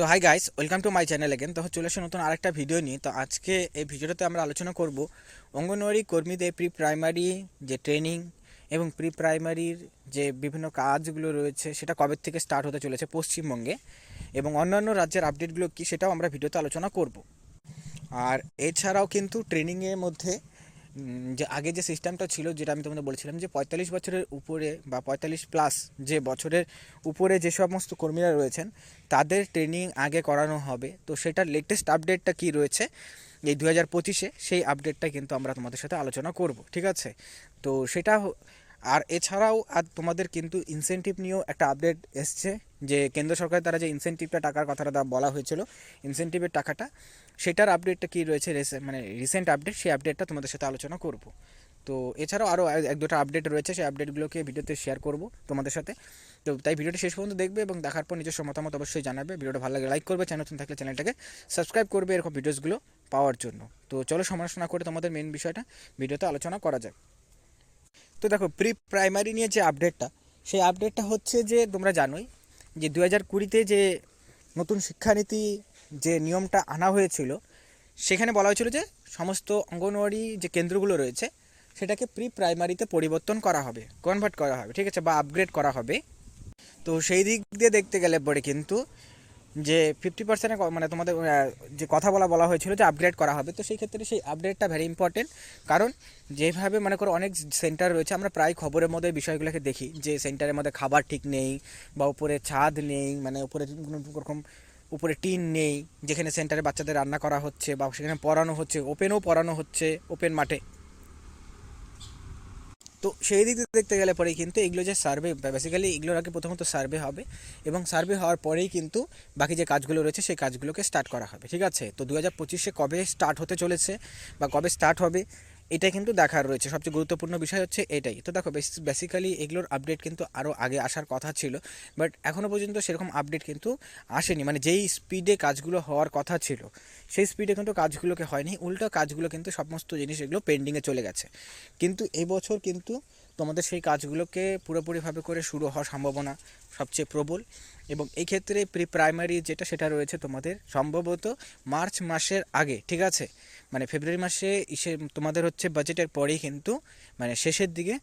So hi guys welcome to my channel again তো চলে এসে নতুন আরেকটা ভিডিও নিয়ে। তো আজকে এই ভিডিওটাতে আমরা আলোচনা করব অঙ্গনওয়াড়ি কর্মীদের প্রি প্রাইমারি যে ট্রেনিং এবং প্রি প্রাইমারির যে বিভিন্ন কাজগুলো রয়েছে, সেটা কবে থেকে স্টার্ট হতে চলেছে পশ্চিমবঙ্গে এবং অন্যান্য রাজ্যের আপডেটগুলো কী সেটাও আমরা ভিডিওতে আলোচনা করব। আর এছাড়াও কিন্তু ট্রেনিংয়ের মধ্যে যে আগে যে সিস্টেমটা ছিল, যেটা আমি তোমাদের বলেছিলাম যে পঁয়তাল্লিশ বছরের উপরে বা পঁয়তাল্লিশ প্লাস যে বছরের উপরে যে সমস্ত কর্মীরা রয়েছেন, তাদের ট্রেনিং আগে করানো হবে। তো সেটার লেটেস্ট আপডেটটা কি রয়েছে? এই দু হাজার পঁচিশে সেই আপডেটটা কিন্তু আমরা তোমাদের সাথে আলোচনা করব, ঠিক আছে? তো সেটা আর এছাড়াও আর তোমাদের কিন্তু ইনসেনটিভ নিয়েও একটা আপডেট এসছে। যে কেন্দ্র সরকার তারা যে ইনসেনটিভটা টাকার কথাটা বলা হয়েছিল ইনসেনটিভের টাকাটা, সেটার আপডেটটা কী রয়েছে? মানে রিসেন্ট আপডেট সেই আপডেটটা তোমাদের সাথে আলোচনা করব। তো এছাড়াও আরও এক দুটো আপডেট রয়েছে, সেই আপডেটগুলোকে ভিডিওতে শেয়ার করব তোমাদের সাথে। তো তাই ভিডিওটি শেষ পর্যন্ত দেখবে এবং দেখার পর নিজস্ব মতামত অবশ্যই জানাবে। ভিডিওটা ভালো লাগে লাইক করবে চ্যানেল নতুন থাকলে চ্যানেলটাকে সাবস্ক্রাইব করবে এরকম ভিডিওসগুলো পাওয়ার জন্য। তো চলো সমালোচনা করে তোমাদের মেন বিষয়টা ভিডিওতে আলোচনা করা যাক। তো দেখো প্রি প্রাইমারি নিয়ে যে আপডেটটা সেই আপডেটটা হচ্ছে যে তোমরা জানোই যে দু হাজার কুড়িতে যে নতুন শিক্ষানীতি যে নিয়মটা আনা হয়েছিল, সেখানে বলা হয়েছিল যে সমস্ত অঙ্গনওয়াড়ি যে কেন্দ্রগুলো রয়েছে, সেটাকে প্রি প্রাইমারিতে পরিবর্তন করা হবে কনভার্ট করা হবে, ঠিক আছে, বা আপগ্রেড করা হবে। তো সেই দিক দিয়ে দেখতে গেলে পরে কিন্তু যে ফিফটি পার্সেন্টের মানে তোমাদের যে কথা বলা বলা হয়েছিল যে আপগ্রেড করা হবে, তো সেই ক্ষেত্রে সেই আপডেটটা ভেরি ইম্পর্টেন্ট কারণ যেভাবে মনে করো অনেক সেন্টার রয়েছে, আমরা প্রায় খবরের মধ্যে বিষয়গুলোকে দেখি, যে সেন্টারের মধ্যে খাবার ঠিক নেই, বা উপরে ছাদ নেই মানে উপরে কোনো রকম উপরে টিন নেই, যেখানে সেন্টারে বাচ্চাদের রান্না করা হচ্ছে, বা সেখানে পড়ানো হচ্ছে ওপেনও পড়ানো হচ্ছে ওপেন মাঠে। তো সেই দিক থেকে দেখতে গেলে পরেই কিন্তু এগুলো যে সার্ভে বেসিক্যালি এগুলোর আগে প্রথমত সার্ভে হবে এবং সার্ভে হওয়ার পরেই কিন্তু বাকি যে কাজগুলো রয়েছে সেই কাজগুলোকে স্টার্ট করা হবে, ঠিক আছে? তো দু হাজার পঁচিশে কবে স্টার্ট হতে চলেছে বা কবে স্টার্ট হবে? এটা কিন্তু দেখার রয়েছে। সবচেয়ে গুরুত্বপূর্ণ বিষয় হচ্ছে এটাই। তো দেখো বেসিক্যালি এগুলোর আপডেট কিন্তু আরও আগে আসার কথা ছিল বাট এখনও পর্যন্ত সেরকম আপডেট কিন্তু আসেনি। মানে যেই স্পিডে কাজগুলো হওয়ার কথা ছিল, সেই স্পিডে কিন্তু কাজগুলোকে হয়নি। উল্টো কাজগুলো কিন্তু সমস্ত জিনিস এগুলো পেন্ডিংয়ে চলে গেছে। কিন্তু এই বছর কিন্তু তোমাদের সেই কাজগুলোকে পুরোপুরিভাবে করে শুরু হওয়ার সম্ভাবনা সবচেয়ে প্রবল। এবং এই ক্ষেত্রে প্রি প্রাইমারি যেটা সেটা রয়েছে তোমাদের সম্ভবত মার্চ মাসের আগে, ঠিক আছে? মানে ফেব্রুয়ারি মাসে ইসে তোমাদের হচ্ছে বাজেটের পরেই কিন্তু মানে শেষের দিকে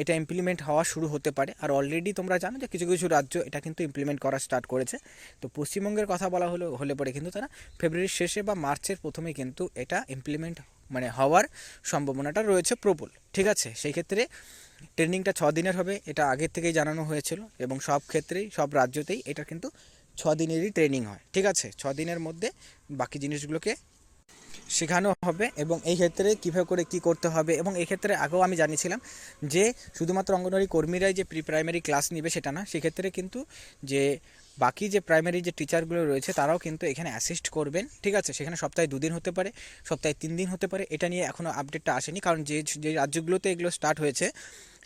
এটা ইমপ্লিমেন্ট হওয়া শুরু হতে পারে। আর অলরেডি তোমরা জানো যে কিছু কিছু রাজ্য এটা কিন্তু ইমপ্লিমেন্ট করা স্টার্ট করেছে। তো পশ্চিমবঙ্গের কথা বলা হলো, হলে পরে কিন্তু তারা ফেব্রুয়ারির শেষে বা মার্চের প্রথমে কিন্তু এটা ইমপ্লিমেন্ট মানে হওয়ার সম্ভাবনাটা রয়েছে প্রবল, ঠিক আছে? সেই ক্ষেত্রে ট্রেনিংটা ছ দিনের হবে, এটা আগের থেকেই জানানো হয়েছিল এবং সব ক্ষেত্রেই, সব রাজ্যতেই এটা কিন্তু ছ দিনেরই ট্রেনিং হয়, ঠিক আছে? ছ দিনের মধ্যে বাকি জিনিসগুলোকে শেখানো হবে এবং এই ক্ষেত্রে কীভাবে করে কী করতে হবে এবং এই ক্ষেত্রে আগেও আমি জানিয়েছিলাম যে শুধুমাত্র অঙ্গনওয়াড়ি কর্মীরাই যে প্রি প্রাইমারি ক্লাস নেবে সেটা না, সেক্ষেত্রে কিন্তু যে বাকি যে প্রাইমারি যে টিচারগুলো রয়েছে তারাও কিন্তু এখানে অ্যাসিস্ট করবেন, ঠিক আছে? সেখানে সপ্তাহে দুদিন হতে পারে, সপ্তাহে তিন দিন হতে পারে, এটা নিয়ে এখনও আপডেটটা আসেনি কারণ যে যে রাজ্যগুলোতে এগুলো স্টার্ট হয়েছে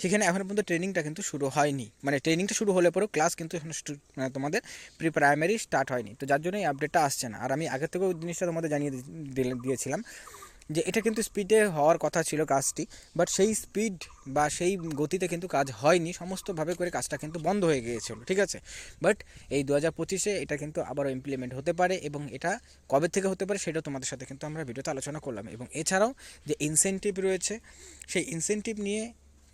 সেখানে এখনও পর্যন্ত ট্রেনিংটা কিন্তু শুরু হয়নি। মানে ট্রেনিংটা শুরু হলে পরেও ক্লাস কিন্তু এখন মানে তোমাদের প্রি প্রাইমারি স্টার্ট হয়নি। তো যার জন্য এই আপডেটটা আসছে না। আর আমি আগে থেকেও জিনিসটা তোমাদের জানিয়ে দিয়েছিলাম যে এটা কিন্তু স্পিডে হওয়ার কথা ছিল কাজটি বাট সেই স্পিড বা সেই গতিতে কিন্তু কাজ হয়নি। সমস্তভাবে করে কাজটা কিন্তু বন্ধ হয়ে গিয়েছিল, ঠিক আছে? বাট এই দু হাজার পঁচিশে এটা কিন্তু আবারও ইমপ্লিমেন্ট হতে পারে এবং এটা কবে থেকে হতে পারে সেটা তোমাদের সাথে কিন্তু আমরা ভিডিওতে আলোচনা করলাম। এবং এছাড়াও যে ইনসেনটিভ রয়েছে, সেই ইনসেনটিভ নিয়ে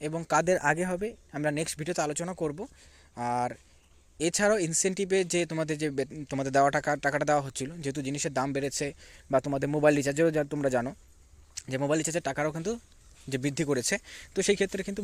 এবং কাদের আগে হবে, আমরা নেক্সট ভিডিওতে আলোচনা করব। আর এছাড়াও ইনসেন্টিভে যে তোমাদের যে তোমাদের দেওয়া টাকা, টাকাটা দেওয়া হচ্ছিল, যেহেতু জিনিসের দাম বেড়েছে বা তোমাদের মোবাইল রিচার্জেরও তোমরা জানো, যে মোবাইল রিচার্জের টাকারও কিন্তু যে বৃদ্ধি করেছে, তো সেই ক্ষেত্রে কিন্তু